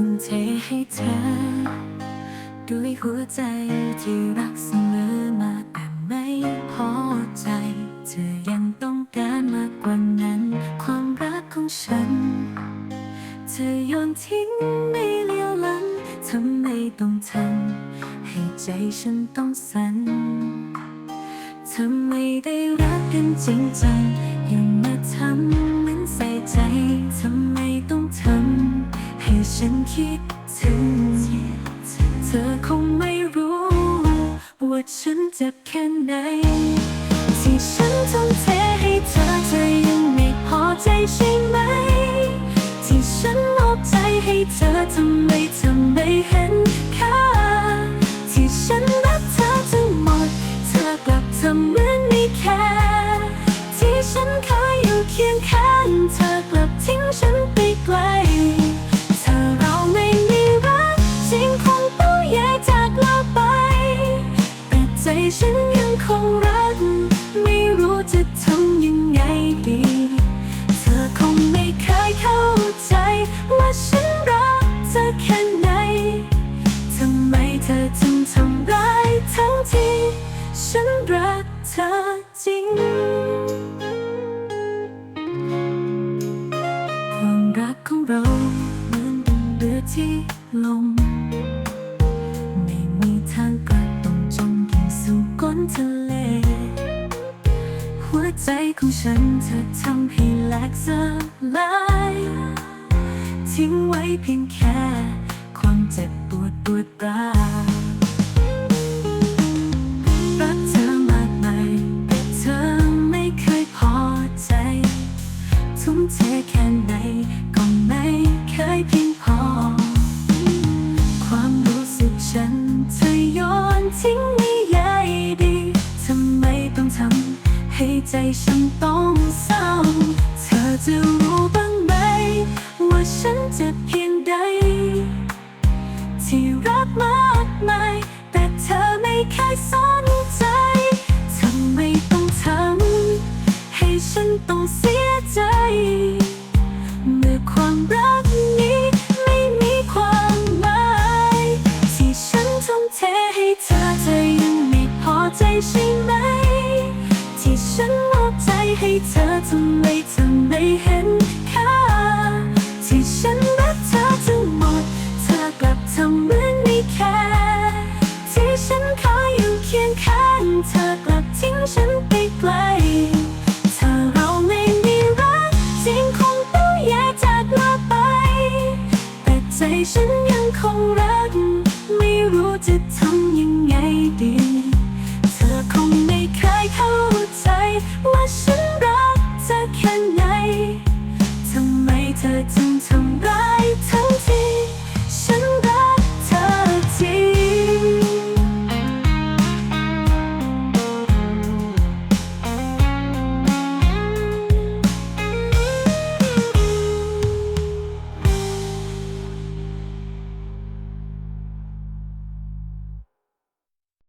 ทุ่มเทให้เธอ ด้วยหัวใจที่รักเสมอมาแต่ไม่พอใจ เธอยังต้องการมากกว่านั้น ความรักของฉัน เธอยอมทิ้งไม่เลี้ยวหลังทำไมต้องทำให้ใจฉันต้องสั่นทำไมได้รักกันจริงจัง คิดถึง เธอคงไม่รู้ ว่าฉันเจ็บแค่ไหน จะทำยังไงดี เธอคงไม่เคยเข้าใจ ว่าฉันรักเธอแค่ไหน ทำไมเธอจึงทำร้ายทั้งที่ฉันรักเธอจริง ความรักของเราเหมือนดังเรือที่ลง ไม่มีทางกลับต้องจมดิ่งสู่ก้นทะเล ใจของฉันเธอทำให้แหลกสลายทิ้งไว้เพียงแค่ ความเจ็บปวดปวดร้าวรักเธอมากมายแต่เธอไม่เคยพอใจ ทุ่มเทแค่ไหนก็ไม่เคยเพียงพอ ความรู้สึกฉันเธอโยนทิ้ง ฉันต้องเศร้า เธอจะรู้บ้างไหม ว่าฉันเจ็บเพียงใด ที่รักมากมาย แต่เธอไม่เคยสนใจทำไมต้องทำให้ฉันต้องเสียใจ เมื่อความรักนี้ไม่มีความหมาย ที่ฉันทุ่มเทให้เธอเธอยังไม่พอใจใช่ไหม ที่ฉัน ให้เธอทำไมเธอไม่เห็นค่าที่ฉันรักเธอทั้งหมด เธอกลับทำเหมือนไม่แคร์ที่ฉันคอยอยู่เคียงข้างเธอกลับทิ้งฉันไปไกลถ้าเราไม่มีรักจริงคงต้องแยกจากเราไป แต่ใจฉันยังคงรัก ไม่รู้จะทำยังไงดี เธอคงไม่เคยเข้าใจว่า